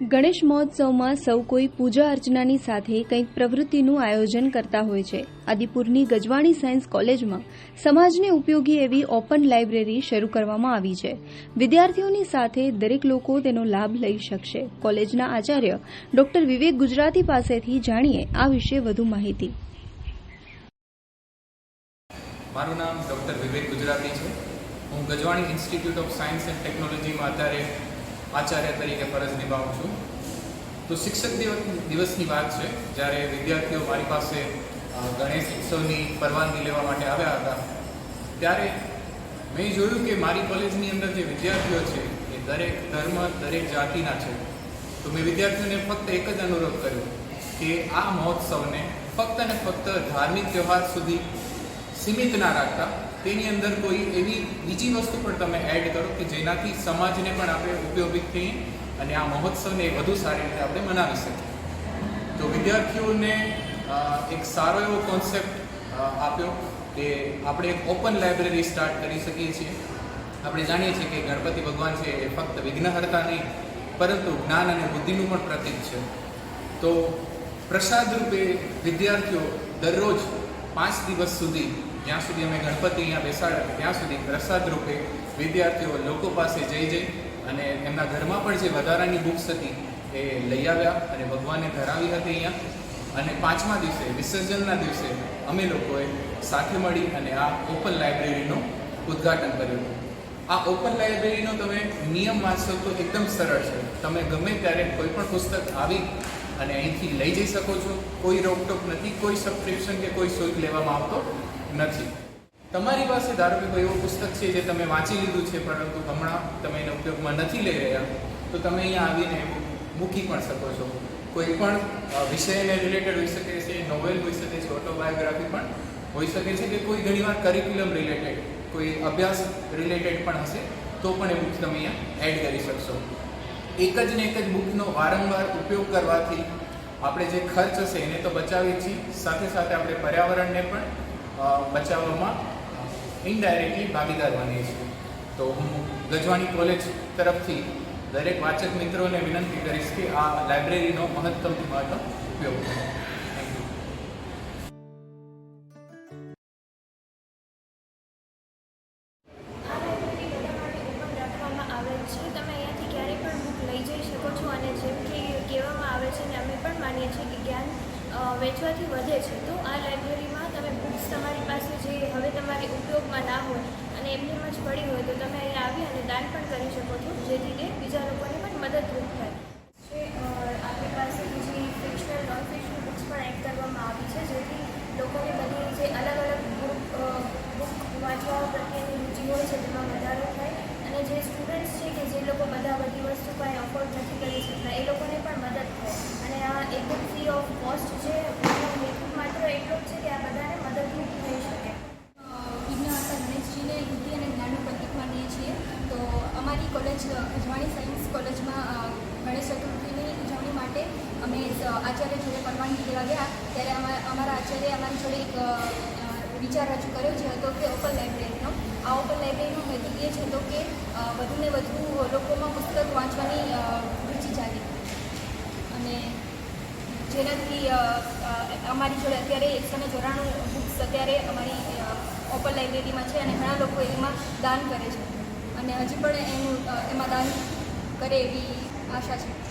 ગણેશ મહોત્સવમાં સૌ કોઈ પૂજા અર્ચનાની સાથે કંઈક પ્રવૃત્તિનું આયોજન કરતા હોય છે. આદિપુરની ગજવાણી સાયન્સ કોલેજમાં સમાજને ઉપયોગી એવી ઓપન લાઇબ્રેરી શરૂ કરવામાં આવી છે. વિદ્યાર્થીઓની સાથે દરેક લોકો તેનો લાભ લઈ શકશે. કોલેજના આચાર્ય ડોક્ટર વિવેક ગુજરાતી પાસેથી જાણીએ આ વિશે વધુ માહિતી. મારું નામ ડોક્ટર વિવેક ગુજરાતી છે. હું Gajwani institute of science and ટેકનોલોજીમાં અત્યારે આચાર્ય તરીકે ફરજ નિભાવું છું. તો શિક્ષક દિવસ દિવસની વાત છે. જ્યારે વિદ્યાર્થીઓ મારી પાસે ગણેશ ઉત્સવની પરવાનગી લેવા માટે આવ્યા હતા, ત્યારે મેં જોયું કે મારી કોલેજની અંદર જે વિદ્યાર્થીઓ છે, એ દરેક ધર્મ, દરેક જાતિના છે. તો મેં વિદ્યાર્થીઓને ફક્ત એક જ અનુરોધ કર્યો કે આ મહોત્સવને ફક્ત અને ફક્ત ધાર્મિક તહેવાર સુધી સીમિત ના રાખતા તેની અંદર કોઈ એવી બીજી વસ્તુ પણ તમે એડ કરો કે જેનાથી સમાજને પણ આપણે ઉપયોગી થઈએ અને આ મહોત્સવને વધુ સારી રીતે આપણે મનાવી શકીએ. તો વિદ્યાર્થીઓને એક સારો એવો કોન્સેપ્ટ આપ્યો કે આપણે એક ઓપન લાઇબ્રેરી સ્ટાર્ટ કરી શકીએ છીએ. આપણે જાણીએ છીએ કે ગણપતિ ભગવાન છે એ ફક્ત વિઘ્નહર્તા નહીં પરંતુ જ્ઞાન અને બુદ્ધિનું પણ પ્રતીક છે. તો પ્રસાદ રૂપે વિદ્યાર્થીઓ દરરોજ પાંચ દિવસ સુધી જ્યાં સુધી અમે ગણપતિ અહીંયા બેસાડ્યા ત્યાં સુધી પ્રસાદ રૂપે વિદ્યાર્થીઓ લોકો પાસે જઈ જઈ અને એમના ઘરમાં પણ જે વધારાની બુક્સ હતી એ લઈ આવ્યા અને ભગવાનને ધરાવી હતી અહીંયા. અને પાંચમા દિવસે, વિસર્જનના દિવસે અમે લોકોએ સાથે મળી અને આ ઓપન લાઇબ્રેરીનું ઉદ્ઘાટન કર્યું હતું. આ ઓપન લાઇબ્રેરીનો તમે નિયમ વાંચશો તો એકદમ સરળ છે. તમે ગમે ત્યારે કોઈ પણ પુસ્તક આવી અને અહીંથી લઈ જઈ શકો છો. કોઈ રોકટોક નથી, કોઈ સબસ્ક્રિપ્શન કે કોઈ શુલ્ક લેવામાં આવતો નથી. તમારી પાસે ધારો કે કોઈ એવું પુસ્તક છે જે તમે વાંચી લીધું છે, પરંતુ હમણાં તમે એને ઉપયોગમાં નથી લઈ રહ્યા, તો તમે અહીંયા આવીને મૂકી પણ શકો છો. કોઈ પણ વિષયને રિલેટેડ હોઈ શકે છે નોવેલ હોઈ શકે છે ઓટોબાયોગ્રાફી પણ હોઈ શકે છે કે કોઈ ઘણીવાર કરિક્યુલમ રિલેટેડ કોઈ અભ્યાસ રિલેટેડ પણ હશે, તો પણ એ બુક તમે અહીંયા એડ કરી શકશો. એક જ ને એક જ બુકનો વારંવાર ઉપયોગ કરવાથી આપણે જે ખર્ચ હશે એને તો બચાવીએ છીએ, સાથે સાથે આપણે પર્યાવરણને પણ બચાવવામાં ઇનડાયરેક્ટલી ભાગીદાર બનીએ છીએ તો હું ગજવાણી કોલેજ તરફથી દરેક વાચક મિત્રોને વિનંતી કરીશ કે આ લાઇબ્રેરીનો મહત્તમથી મહત્તમ ઉપયોગ કરો. લઈ જઈ શકો છો અને જેમ કે કહેવામાં આવે છે ને, અમે પણ માનીએ છીએ કે જ્ઞાન વેચવાથી વધે છે. તો આ લાઇબ્રેરીમાં તમે બુક્સ તમારી પાસે જે હવે તમારી ઉપયોગમાં ના હોય અને એમનેમ જ પડી હોય તો તમે અહીંયા આવી અને દાન પણ કરી શકો છો જેથી તે બીજા લોકોને પણ મદદરૂપ થાય છે અ, આપણી પાસે બીજી ફિક્શનલ નોન ફિક્શનલ બુક્સ પણ એડ કરવામાં આવી છે જેથી લોકોને બધી જે અલગ અલગ બુક બુક વાંચવા પ્રત્યેની રુચિ હોય છે તેમાં વધારો થાય અને જે સ્ટુડન્ટ્સ છે કે જે લોકો બધા બધી વસ્તુ કાંઈ અફોર્ડ નથી કરી શકતા એ લોકોને પણ મદદ થાય અને આ એકદમ ફ્રી ઓફ કોસ્ટ છે એનો હેતુ માત્ર એટલો જ છે કે આ બધાને મદદરૂપ થઈ શકે વિઘ્નહર્તા ગણેશજીને બુદ્ધિ અને જ્ઞાનનું પ્રતીક માનીએ છીએ તો અમારી કોલેજ અજવાણી સાયન્સ કોલેજમાં ગણેશ ચતુર્થીની ઉજવણી માટે અમે આચાર્ય જોડે પરવાનગી લેવા ગયા. ત્યારે અમા- અમારા આચાર્ય અમારી જોડે એક વિચાર રજૂ કર્યો છે હતો કે ઓપન લાઇબ્રેરીનો આ ઓપન લાઇબ્રેરીનો હેતુ એ છે તો કે વધુને વધુ લોકોમાં પુસ્તક વાંચવાની રુચિ જાગે. અને જેનાથી અમારી જોડે અત્યારે એકસો ને ચોરાણું બુક્સ અત્યારે અમારી ઓપન લાઇબ્રેરીમાં છે અને ઘણા લોકો એમાં દાન કરે છે. અને હજી પણ એનું એમાં દાન કરે એવી આશા છે.